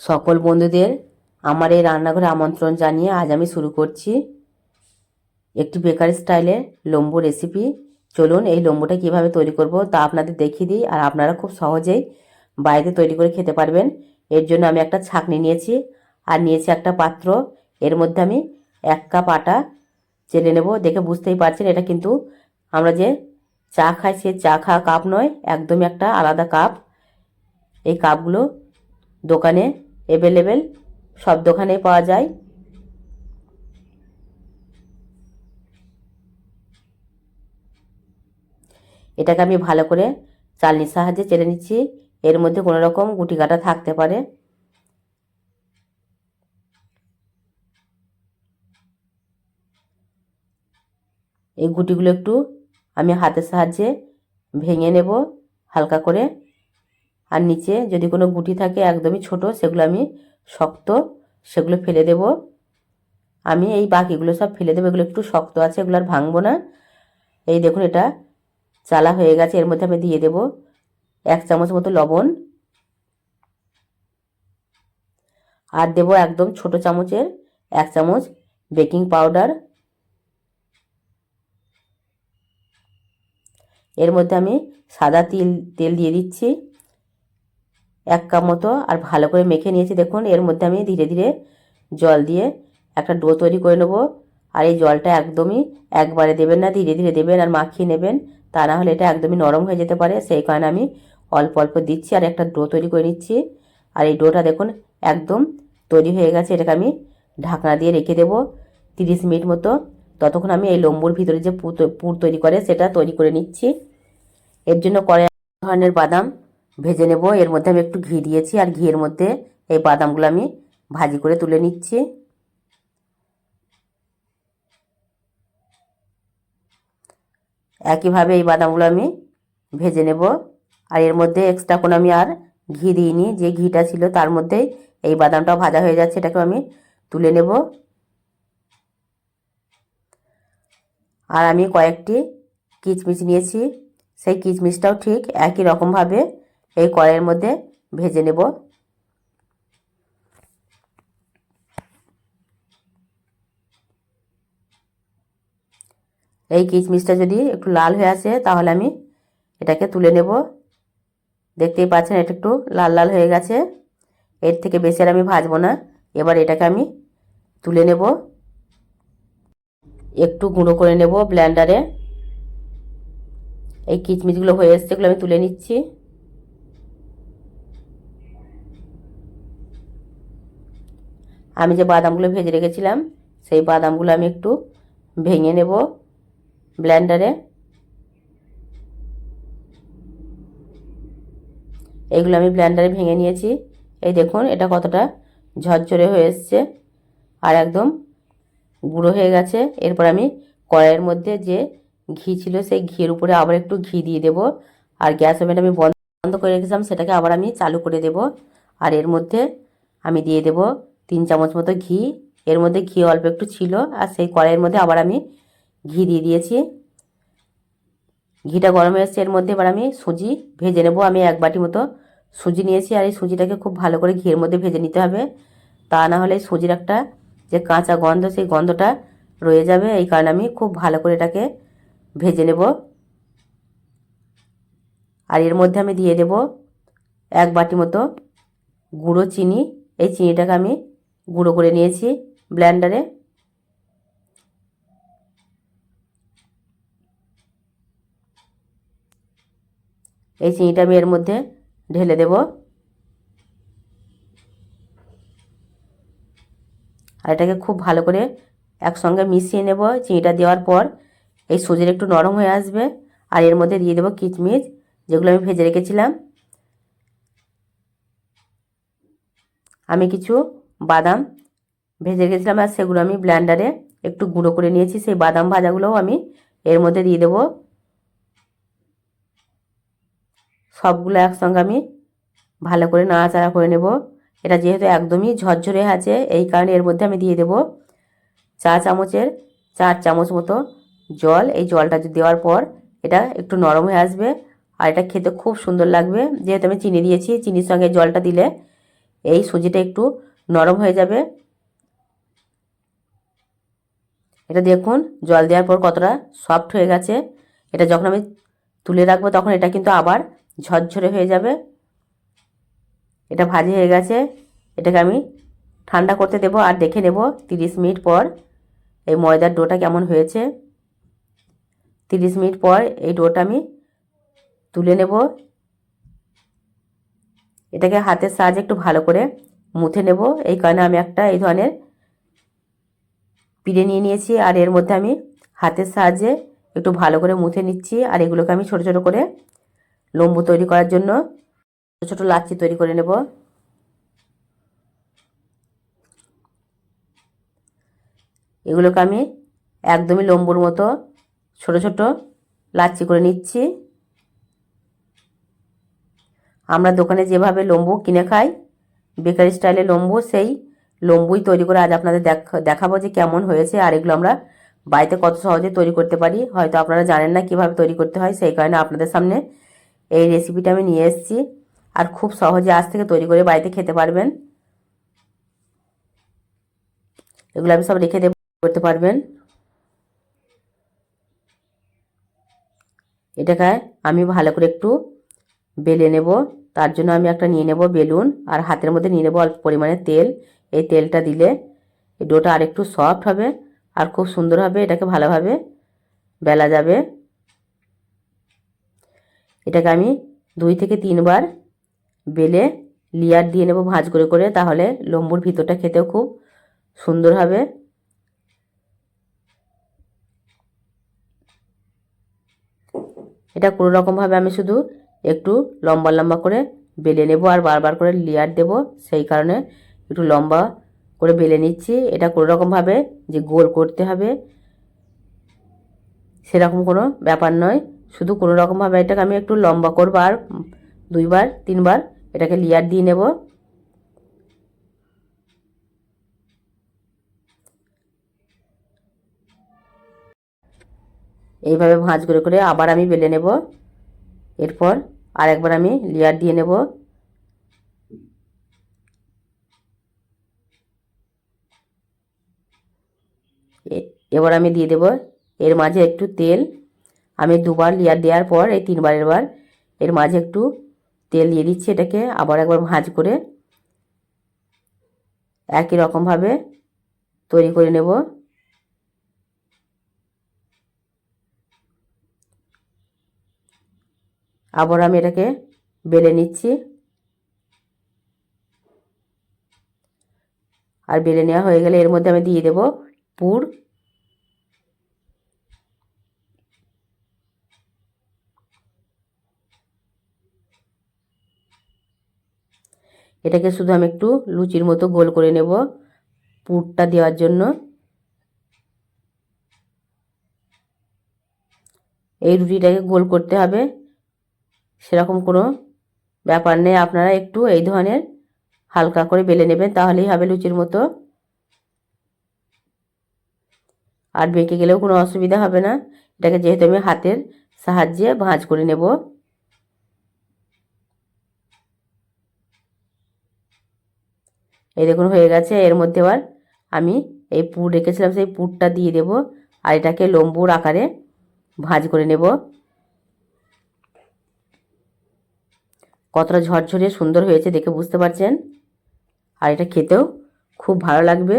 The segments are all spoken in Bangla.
সকল বন্ধুদের আমার এই রান্নাঘরে আমন্ত্রণ জানিয়ে আজ আমি শুরু করছি। একটি বেকারি স্টাইলে লম্বু রেসিপি চলুন এই লম্বুটা কীভাবে তৈরি করব তা আপনাদের দেখিয়ে দিই আর আপনারা খুব সহজেই বাড়িতে তৈরি করে খেতে পারবেন। এর জন্য আমি একটা ছাঁকনি নিয়েছি আর নিয়েছি একটা পাত্র। এর মধ্যে আমি এক কাপ আটা চেলে নেব। দেখে বুঝতেই পারছেন এটা কিন্তু আমরা যে চা খাই সে চা খাওয়া কাপ নয়, একদমই একটা আলাদা কাপ। এই কাপগুলো দোকানে অ্যাভেলেবেল সব দোকানেই পাওয়া যায়। এটাকে আমি ভালো করে চালনির সাহায্যে চেলে নিচ্ছি। এর মধ্যে কোনো রকম গুটি কাটা থাকতে পারে। এই গুটিগুলো একটু আমি হাতের সাহায্যে ভেঙে নেব, হালকা করে। আর নিচে যদি কোনো গুটি থাকে একদমই ছোট, সেগুলো আমি শক্ত সেগুলো ফেলে দেব। আমি এই বাকিগুলো সব ফেলে দেবো, এগুলো একটু শক্ত আছে, এগুলো আর ভাঙবো না। এই দেখুন এটা চালা হয়ে গেছে, এর মধ্যে আমি দিয়ে দেব এক চামচ মতো লবণ। আর দেব একদম ছোট চামচের এক চামচ বেকিং পাউডার। এর মধ্যে আমি সাদা তিল, তেল দিয়ে দিচ্ছি। এক কাপ মতো আর ভালো করে মেখে নিয়েছি। দেখুন, এর মধ্যে আমি ধীরে ধীরে জল দিয়ে একটা ডো তৈরি করে নেব। আর এই জলটা একদমই একবারে দেবেন না, ধীরে ধীরে দেবেন আর মাখিয়ে নেবেন। তা না হলে এটা একদমই নরম হয়ে যেতে পারে। সেই কারণে আমি অল্প অল্প দিচ্ছি আর একটা ডো তৈরি করে নিচ্ছি। আর এই ডোটা দেখুন, একদম তৈরি হয়ে গেছে। এটাকে আমি ঢাকনা দিয়ে রেখে দেবো তিরিশ মিনিট মতো। ততক্ষণ আমি এই লম্বুর ভিতরে যে পুর তৈরি করে সেটা তৈরি করে নিচ্ছি। এর জন্য করে ধরনের বাদাম ভেজে নেব। এর মধ্যে আমি একটু ঘি দিয়েছি আর ঘিয়ের মধ্যে এই বাদামগুলো আমি ভাজি করে তুলে নিচ্ছি। একইভাবে এই বাদামগুলো আমি ভেজে নেব। আর এর মধ্যে এক্সট্রা কোনো আমি আর ঘি দিইনি। যে ঘিটা ছিল তার মধ্যে এই বাদামটাও ভাজা হয়ে যাচ্ছে এটাকে আমি তুলে নেব। আর আমি কয়েকটি কিচমিচ নিয়েছি। সেই কিচমিচটাও ঠিক একই রকমভাবে এই কড়াইয়ের মধ্যে ভেজে নেব। এই কিচমিচটা যদি একটু লাল হয়ে আসে, তাহলে আমি এটাকে তুলে নেব। দেখতেই পাচ্ছেন, এটা একটু লাল লাল হয়ে গেছে। এর থেকে বেশি আর আমি ভাজবো না। এবার এটাকে আমি তুলে নেব। একটু গুঁড়ো করে নেব ব্ল্যান্ডারে এই কিচমিচগুলো হয়ে এসছে, এগুলো আমি তুলে নিচ্ছি। আমি যে বাদামগুলো ভেজে রেখেছিলাম, সেই বাদামগুলো আমি একটু ভেঙে নেব ব্ল্যান্ডারে এগুলো আমি ব্ল্যান্ডারে ভেঙে নিয়েছি। এই দেখুন, এটা কতটা ঝরঝরে হয়ে এসছে আর একদম গুঁড়ো হয়ে গেছে। এরপর আমি কড়াইয়ের মধ্যে যে ঘি ছিল, সেই ঘিয়ের উপরে আবার একটু ঘি দিয়ে দেব। আর গ্যাস ওভেনটা আমি বন্ধ করে রেখেছিলাম, সেটাকে আবার আমি চালু করে দেব। আর এর মধ্যে আমি দিয়ে দেব তিন চামচ মতো ঘি, এর মধ্যে ঘি অল্প একটু ছিল, আর সেই কড়াইয়ের মধ্যে আবার আমি ঘি দিয়ে দিয়েছি। ঘিটা গরম হয়ে এর মধ্যে এবার আমি সুজি ভেজে নেব। আমি এক বাটি মতো সুজি নিয়েছি, আর এই সুজিটাকে খুব ভালো করে ঘিয়ের মধ্যে ভেজে নিতে হবে। তা না হলে সুজির একটা যে কাঁচা গন্ধ, সেই গন্ধটা রয়ে যাবে। এই কারণে আমি খুব ভালো করে এটাকে ভেজে নেব। আর এর মধ্যে আমি দিয়ে দেব এক বাটি মতো গুঁড়ো চিনি। এই চিনিটাকে আমি গুঁড়ো করে নিয়েছি ব্ল্যান্ডারে এই চিনিটা আমি এর মধ্যে ঢেলে দেব। আর এটাকে খুব ভালো করে একসঙ্গে মিশিয়ে নেব। চিনিটা দেওয়ার পর এই সুজির একটু নরম হয়ে আসবে। আর এর মধ্যে দিয়ে দেবো কিচমিচ, যেগুলো আমি ভেজে রেখেছিলাম। আমি কিছু বাদাম ভেজে রেখেছিলাম আর সেগুলো আমি ব্ল্যান্ডারে একটু গুঁড়ো করে নিয়েছি। সেই বাদাম ভাজাগুলোও আমি এর মধ্যে দিয়ে দেবো। সবগুলো একসঙ্গে আমি ভালো করে নাড়াচাড়া করে নেব। এটা যেহেতু একদমই ঝরঝরে আছে, এই কারণে এর মধ্যে আমি দিয়ে দেব চা চামচের চার চামচ মতো জল। এই জলটা দেওয়ার পর এটা একটু নরম হয়ে আসবে আর এটা খেতে খুব সুন্দর লাগবে। যেহেতু আমি চিনি দিয়েছি, চিনির সঙ্গে জলটা দিলে এই সুজিটা একটু নরম হয়ে যাবে। এটা দেখুন, জল দেওয়ার পর কতটা সফট হয়ে গেছে। এটা যখন আমি তুলে রাখব তখন এটা কিন্তু আবার ঝরঝরে হয়ে যাবে। এটা ভাজি হয়ে গেছে। এটাকে আমি ঠান্ডা করতে দেব আর দেখে নেব তিরিশ মিনিট পর এই ময়দার ডোটা কেমন হয়েছে। তিরিশ মিনিট পর এই ডোটা আমি তুলে নেব। এটাকে হাতের সাহায্যে একটু ভালো করে মুথে নেব। এই কারণে আমি একটা এই ধরনের পিড়ে নিয়ে নিয়েছি। আর এর মধ্যে আমি হাতের সাহায্যে একটু ভালো করে মুথে নিচ্ছি। আর এগুলোকে আমি ছোট ছোট করে লম্বু তৈরি করার জন্য ছোটো ছোটো লাচ্ছি তৈরি করে নেব। এগুলোকে আমি একদমই লম্বুর মতো ছোট ছোট লাচ্ছি করে নিচ্ছি। আমরা দোকানে যেভাবে লম্বু কিনে খাই বেকারি স্টাইলে লম্বু, সেই লম্বুই তৈরি করে আজ আপনাদের দেখাবো যে কেমন হয়েছে আর এগুলো আমরা বাড়িতে কত সহজে তৈরি করতে পারি। হয়তো আপনারা জানেন না কীভাবে তৈরি করতে হয়, সেই কারণে আপনাদের সামনে এই রেসিপিটা আমি নিয়ে এসেছি। আর খুব সহজে আজ থেকে তৈরি করে বাড়িতে খেতে পারবেন। এগুলো আমি সব রেখে দেব, করতে পারবেন। এটাকে আমি ভালো করে একটু বেলে নেব। তার জন্য আমি একটা নিয়ে নেব বেলুন আর হাতের মধ্যে নিয়ে নেব অল্প পরিমাণে তেল। এই তেলটা দিলে এই ডোটা আরেকটু সফট হবে আর খুব সুন্দর হবে, এটাকে ভালোভাবে বেলা যাবে। এটাকে আমি দুই থেকে তিনবার বেলে লিয়ার দিয়ে নেব ভাঁজ করে করে, তাহলে লম্বুর ভিতরটা খেতেও খুব সুন্দর হবে। এটা কোনো রকমভাবে আমি শুধু একটু লম্বা লম্বা করে বেলে নেব আর বারবার করে লেয়ার দেব। সেই কারণে একটু লম্বা করে বেলে নিচ্ছি। এটা কোনো রকমভাবে যে গোল করতে হবে, সেরকম কোনো ব্যাপার নয়। শুধু কোনো রকমভাবে এটাকে আমি একটু লম্বা করব আর দুইবার, তিনবার এটাকে লেয়ার দিয়ে নেব। এইভাবে ভাঁজ করে করে আবার আমি বেলে নেব। এরপর আরেকবার আমি লেয়ার দিয়ে নেব। এবার আমি দিয়ে দেব এর মাঝে একটু তেল। আমি দুবার লেয়ার দেওয়ার পর, এই তিনবারের বার এর মাঝে একটু তেল দিয়ে দিচ্ছি এটাকে, আবার একবার ভাঁজ করে একই রকমভাবে তৈরি করে নেব। আবার আমি এটাকে বেলে নিচ্ছি। আর বেলে নেওয়া হয়ে গেলে এর মধ্যে আমি দিয়ে দেব পুর। এটাকে শুধু আমি একটু লুচির মতো গোল করে নেব পুরটা দেওয়ার জন্য। এই রুটিটাকে গোল করতে হবে। সেরকম কোনো ব্যাপার নেই। আপনারা একটু এই ধরনের হালকা করে বেলে নেবেন, তাহলেই হবে লুচির মতো। আর বেঁকে গেলেও কোনো অসুবিধা হবে না। এটাকে যেহেতু আমি হাতের সাহায্যে ভাঁজ করে নেব। এই দেখুন, হয়ে গেছে। এর মধ্যে এবার আমি এই পুর রেখেছিলাম, সেই পুরটা দিয়ে দেব। আর এটাকে লম্বুর আকারে ভাঁজ করে নেব। কতটা ঝরঝরে সুন্দর হয়েছে দেখে বুঝতে পারছেন? আর এটা খেতেও খুব ভালো লাগবে।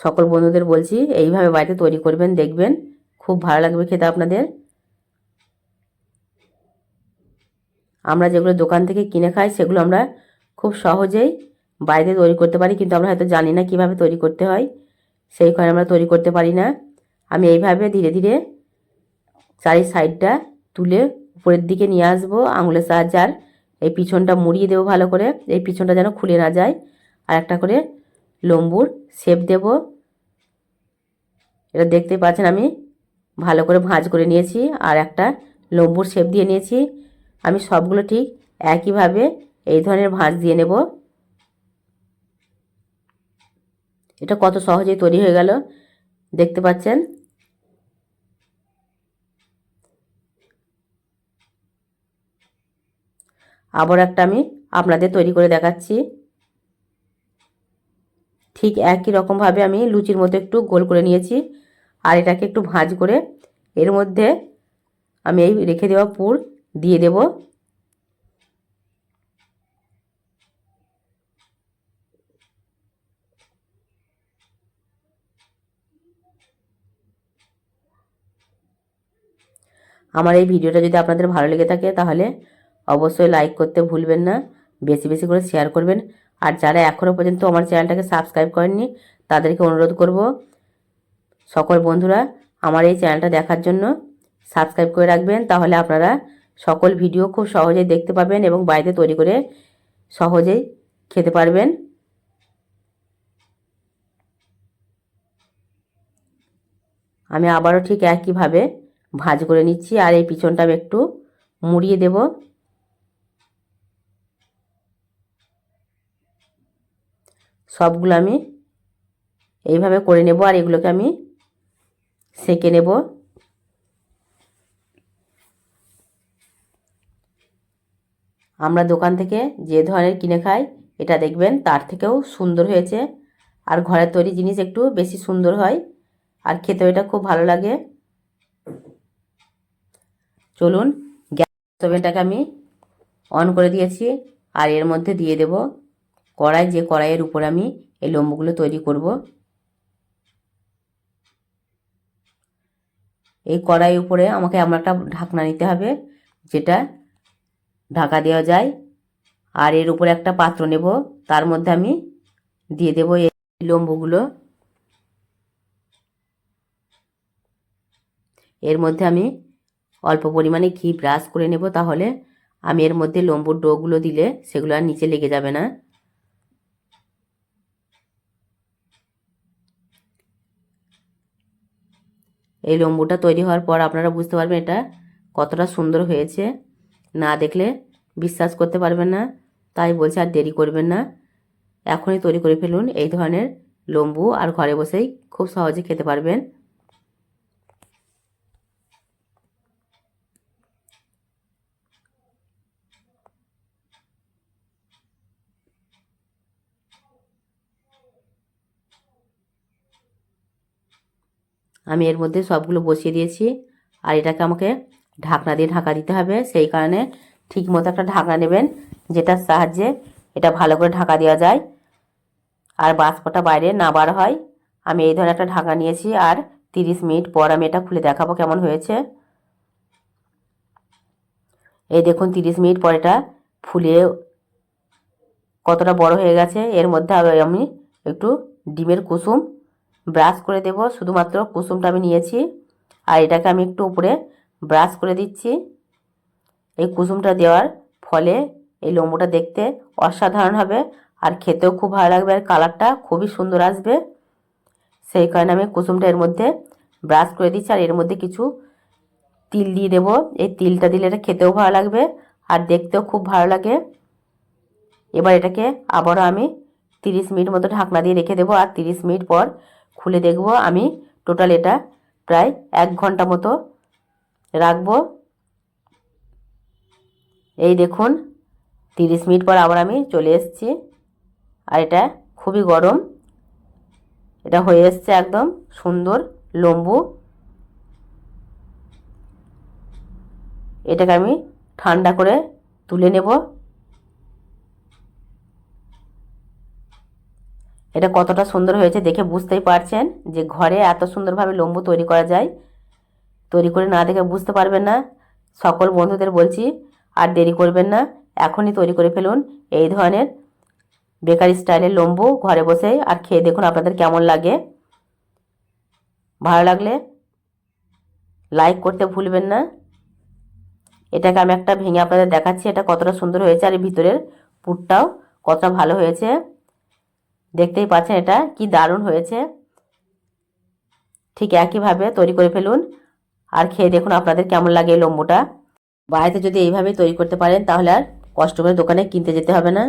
সকল বন্ধুদের বলছি, এইভাবে বাড়িতে তৈরি করবেন, দেখবেন। খুব ভালো লাগবে খেতে আপনাদের। আমরা যেগুলো দোকান থেকে কিনে খাই, সেগুলো আমরা খুব সহজেই বাড়িতে তৈরি করতে পারি, কিন্তু আমরা হয়তো জানি না কীভাবে তৈরি করতে হয়। সেই কারণে আমরা তৈরি করতে পারি না। আমি এইভাবে ধীরে ধীরে চারি সাইডটা তুলে উপরের দিকে নিয়ে আসব, আঙুলের সাহায্যে। আর এই পিছনটা মুড়িয়ে দেবো ভালো করে। এই পিছনটা যেন খুলে না যায়। আর একটা করে লম্বুর শেপ দেব। এটা দেখতে পাচ্ছেন আমি, ভালো করে ভাঁজ করে নিয়েছি। আর একটা লম্বুর শেপ দিয়ে নিয়েছি। আমি সবগুলো ঠিক একইভাবে এই ধরনের ভাঁজ দিয়ে নেব। এটা কত সহজেই তৈরি হয়ে গেল। দেখতে পাচ্ছেন? আবার একটা আমি আপনাদের তৈরি করে দেখাচ্ছি। ঠিক একই রকমভাবে আমি লুচির মতো একটু গোল করে নিয়েছি আর এটাকে একটু ভাঁজ করে এর মধ্যে আমি এই রেখে দেওয়া পুর দিয়ে দেব। আমার এই ভিডিওটা যদি আপনাদের ভালো লেগে থাকে তাহলে অবশ্যই লাইক করতে ভুলবেন না। বেশি বেশি করে শেয়ার করবেন। আর যারা এখনও পর্যন্ত আমার চ্যানেলটাকে সাবস্ক্রাইব করেননি, তাদেরকে অনুরোধ করব, সকল বন্ধুরা আমার এই চ্যানেলটা দেখার জন্য সাবস্ক্রাইব করে রাখবেন। তাহলে আপনারা সকল ভিডিও খুব সহজেই দেখতে পাবেন এবং বাড়িতে তৈরি করে সহজেই খেতে পারবেন। আমি আবারও ঠিক একইভাবে ভাজ করে নিচ্ছি। আর এই পিছনটা একটু মুড়িয়ে দেব। সবগুলো আমি এইভাবে করে নেব আর এগুলোকে আমি সেঁকে নেব। আমরা দোকান থেকে যে ধরনের কিনে খাই, এটা দেখবেন তার থেকেও সুন্দর হয়েছে। আর ঘরের তৈরি জিনিস একটু বেশি সুন্দর হয়। আর খেতেও এটা খুব ভালো লাগে। চলুন, গ্যাস ওভেনটাকে আমি অন করে দিয়েছি আর এর মধ্যে দিয়ে দেব। কড়াই, যে কড়াইয়ের উপরে আমি এই লম্বুগুলো তৈরি করব। এই কড়াইয়ের উপরে আমাকে এমন একটা ঢাকনা নিতে হবে, যেটা ঢাকা দেওয়া যায়। আর এর উপরে একটা পাত্র নেব, তার মধ্যে আমি দিয়ে দেব এই লম্বুগুলো। এর মধ্যে আমি অল্প পরিমাণে ঘি ব্রাশ করে নেব, তাহলে আমি এর মধ্যে লম্বুর ডোগুলো দিলে সেগুলো আর নিচে লেগে যাবে না। এই লম্বুটা তৈরি হওয়ার পর আপনারা বুঝতে পারবেন এটা কতটা সুন্দর হয়েছে। না দেখলে বিশ্বাস করতে পারবেন না, তাই বলছি আর দেরি করবেন না। এখনই তৈরি করে ফেলুন এই ধরনের লম্বু আর ঘরে বসেই খুব সহজে খেতে পারবেন। আমি এর মধ্যে সবগুলো বসিয়ে দিয়েছি। আর এটাকে আমাকে ঢাকনা দিয়ে ঢাকা দিতে হবে। সেই কারণে ঠিক মতো একটা ঢাকনা নেবেন, যেটার সাহায্যে এটা ভালো করে ঢাকা দেওয়া যায়। আর বাষ্পটা বাইরে না বার হয়। আমি এই ধরনের একটা ঢাকা নিয়েছি আর তিরিশ মিনিট পর আমি এটা খুলে দেখাবো কেমন হয়েছে। এই দেখুন, তিরিশ মিনিট পর এটা ফুলে কতটা বড় হয়ে গেছে। এর মধ্যে আমি একটু ডিমের কুসুম ব্রাশ করে দেব। শুধুমাত্র কুসুমটা আমি নিয়েছি। আর এটাকে আমি একটু উপরে ব্রাশ করে দিচ্ছি। এই কুসুমটা দেওয়ার ফলে এই লম্বুটা দেখতে অসাধারণ হবে আর খেতেও খুব ভালো লাগবে আর কালারটা খুবই সুন্দর আসবে। সেই কারণে আমি কুসুমটা এর মধ্যে ব্রাশ করে দিচ্ছি আর এর মধ্যে কিছু তিল দিয়ে দেবো। এই তিলটা দিলে এটা খেতেও ভালো লাগবে আর দেখতেও খুব ভালো লাগে। এবার এটাকে আবারও আমি তিরিশ মিনিট মতো ঢাকনা দিয়ে রেখে দেবো। আর তিরিশ মিনিট পর খুলে দেখব। আমি টোটাল এটা প্রায় এক ঘণ্টা মতো রাখব। এই দেখুন, তিরিশ মিনিট পর আবার আমি চলে এসেছি। আর এটা খুবই গরম। এটা হয়ে এসছে একদম সুন্দর লম্বু এটাকে আমি ঠান্ডা করে তুলে নেব। এটা কতটা সুন্দর হয়েছে দেখে বুঝতেই পারছেন যে ঘরে এত সুন্দরভাবে লম্বু তৈরি করা যায়। তৈরি করে না দেখে বুঝতে পারবেন না। সকল বন্ধুদের বলছি, আর দেরি করবেন না, এখনই তৈরি করে ফেলুন এই ধরনের বেকারি স্টাইলের লম্বু ঘরে বসে, আর খেয়ে দেখুন আপনাদের কেমন লাগে। ভালো লাগলে লাইক করতে ভুলবেন না। এটাকে আমি একটা ভেঙে আপনাদের দেখাচ্ছি, এটা কতটা সুন্দর হয়েছে, আর ভিতরের পুরটাও কতটা ভালো হয়েছে। দেখতেই পাচ্ছেন এটা কি দারুণ হয়েছে। ঠিক একইভাবে তৈরি করে ফেলুন। আর খেয়ে দেখুন আপনাদের কেমন লাগে এই লম্বুটা। বাড়িতে যদি এইভাবে তৈরি করতে পারেন তাহলে আর কষ্ট করে দোকানে কিনতে যেতে হবে না।